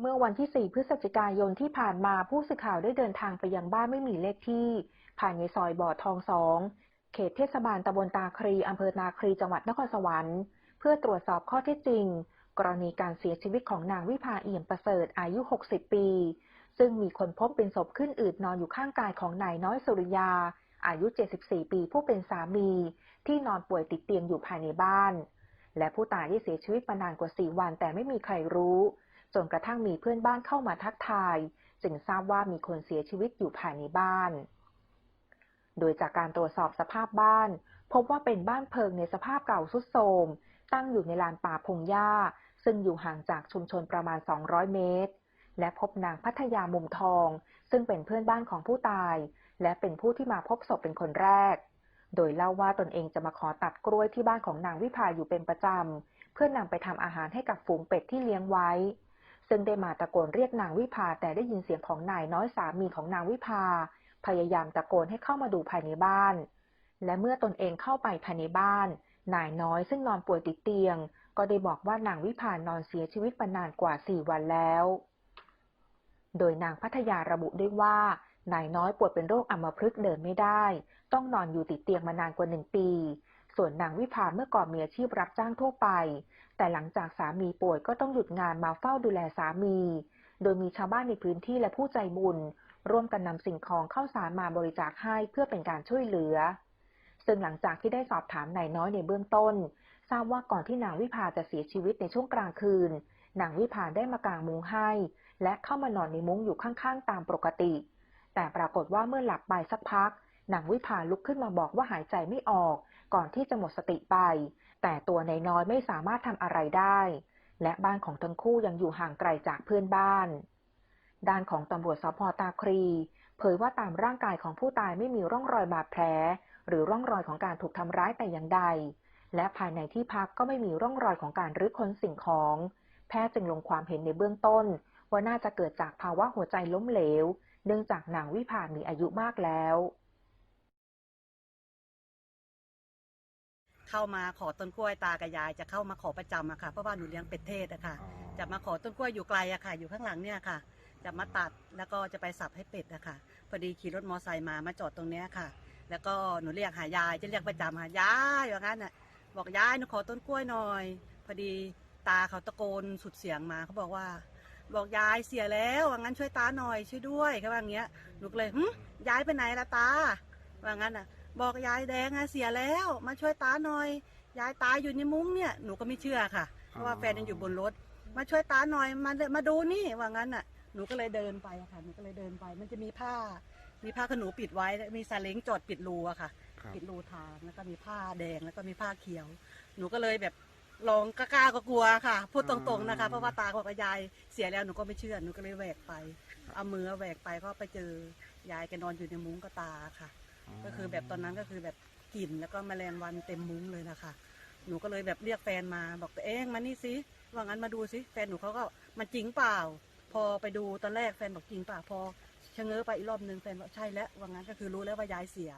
เมื่อวันที่ 4 พฤศจิกายนที่ผ่านมาผู้สื่อข่าวได้เดินทางไปยังบ้านไม่มีเลขที่ ภายในซอยบ่อทองสองเขตเทศบาลตำบลตาครีอำเภอนาครีจังหวัดนครสวรรค์ เพื่อตรวจสอบข้อเท็จจริง กรณีการเสียชีวิตของนางวิภาเอี่ยมประเสริฐอายุ 60 ปี ซึ่งมีคนพบเป็นศพขึ้นอืดนอนอยู่ข้างกายของนายน้อยสุริยา อายุ 74 ปีผู้เป็นสามี ที่นอนป่วยติดเตียงอยู่ภายในบ้าน และผู้ตายได้เสียชีวิตมานานกว่า 4 วันแต่ไม่มีใครรู้ จนกระทั่งมีเพื่อนบ้านเข้ามาทักทาย จึงทราบว่ามีคนเสียชีวิตอยู่ภายในบ้าน โดยจากการตรวจสอบสภาพบ้าน พบว่าเป็นบ้านเพิงในสภาพเก่าทรุดโทรม ตั้งอยู่ในลานป่าพงหญ้า ซึ่งอยู่ห่างจากชุมชนประมาณ 200 เมตร และพบนางพัทยามุมทอง ซึ่งเป็นเพื่อนบ้านของผู้ตาย และเป็นผู้ที่มาพบศพเป็นคนแรก โดยเล่าว่าตนเองจะมาขอตัดกล้วยที่บ้านของนางวิภาอยู่เป็นประจำเพื่อนำไปทำอาหารให้กับฝูงเป็ดที่เลี้ยงไว้ ซึ่งได้มาตะโกนเรียกนางวิภาแต่ได้ยินเสียงของนายน้อยสามีของนางวิภา พยายามตะโกนให้เข้ามาดูภายในบ้าน และเมื่อตนเองเข้าไปภายในบ้าน นายน้อยซึ่งนอนป่วยติดเตียง ก็ได้บอกว่านางวิภานอนเสียชีวิตมานานกว่า4วันแล้ว โดยนางพัทยาระบุด้วยว่านายน้อยป่วยเป็นโรคอัมพฤกษ์เดินไม่ได้ ต้องนอนอยู่ติดเตียงมานานกว่าหนึ่งปี ส่วนนางวิภาเมื่อก่อนมีอาชีพรับจ้างทั่วไป แต่หลังจากสามีป่วยก็ต้องหยุดงานมาเฝ้าดูแลสามี โดยมีชาวบ้านในพื้นที่และผู้ใจบุญ ร่วมกันนำสิ่งของเข้าสารมาบริจาคให้เพื่อเป็นการช่วยเหลือ ซึ่งหลังจากที่ได้สอบถามนายน้อยในเบื้องต้น ทราบว่าก่อนที่นางวิภาจะเสียชีวิตในช่วงกลางคืน นางวิภาได้มากางมุ้งให้ และเข้ามานอนในมุ้งอยู่ข้างๆ ตามปกติ แต่ปรากฏว่าเมื่อหลับไปสักพักนางวิภาลุกขึ้นมาบอกว่าหายใจไม่ออก ก่อนที่จะหมดสติไป แต่ตัวนายน้อยไม่สามารถทำอะไรได้ และบ้านของทั้งคู่ยังอยู่ห่างไกลจากเพื่อนบ้าน ด้านของตำรวจสพตาครี เผยว่าตามร่างกายของผู้ตายไม่มีร่องรอยบาดแผล หรือร่องรอยของการถูกทำร้ายแต่อย่างใด และภายในที่พักก็ไม่มีร่องรอยของการรื้อค้นสิ่งของ แพทย์จึงลงความเห็นในเบื้องต้น ว่าน่าจะเกิดจากภาวะหัวใจล้มเหลว เนื่องจากนางวิภามีอายุมากแล้ว เข้ามาขอต้นกล้วยตากับยายจะเข้ามาขอประจำอะค่ะเพราะว่าหนูเลี้ยงเป็ดเทศอะค่ะ จะมาขอต้นกล้วยอยู่ไกลอะค่ะ อยู่ข้างหลังเนี่ยค่ะ จะมาตัดแล้วก็จะไปสับให้เป็ดอะค่ะพอดีขี่รถมอไซค์มามาจอดตรงเนี้ยค่ะ แล้วก็หนูเรียกหายายจะเรียกประจำหายายอย่างนั้นน่ะบอกยายหนูขอต้นกล้วยหน่อย พอดีตาเขาตะโกนสุดเสียงมาเขาบอกว่า บอกยายเสียแล้วว่างั้นช่วยตาหน่อยช่วยด้วยเขาว่าอย่างเงี้ยหนูก็เลยหึยายไปไหนละตาว่างั้นน่ะ บอกยายแดงอะเสียแล้วมาช่วยตาหน่อย ยายตายอยู่ในมุ้งเนี่ยหนูก็ไม่เชื่อค่ะเพราะว่าแฟนยังอยู่บนรถ มาช่วยตาหน่อยมามาดูนี่ว่างั้นน่ะหนูก็เลยเดินไปอะค่ะหนูก็เลยเดินไป มันจะมีผ้า มีผ้าขนหนูปิดไว้มีซาเล้งจอดปิดรูอะค่ะครับปิดรูทางแล้วก็มีผ้าแดงแล้วก็มีผ้าเขียว หนูก็เลยแบบลองกล้าๆก็กลัวค่ะ พูดตรงๆนะคะ เพราะว่าตาบอกว่ายายเสียแล้วหนูก็ไม่เชื่อหนูก็เลยแหวกไป เอามือแหวกไปก็ไปเจอยายแกนอนอยู่ในมุ้งกับตาค่ะ ก็คือแบบตอนนั้นก็คือแบบกลิ่นแล้วก็แมลงวันเต็มมุ้งเลยนะคะหนูก็เลยแบบเรียกแฟนมาบอกตัวเองมานี่สิว่างั้นมาดูสิแฟนหนูเขาก็มันจริงเปล่า พอไปดูตอนแรกแฟนบอกจริงเปล่าพอชะเง้อไปอีกรอบนึงแฟนบอกใช่แล้วว่างั้นก็คือรู้แล้วว่ายายเสีย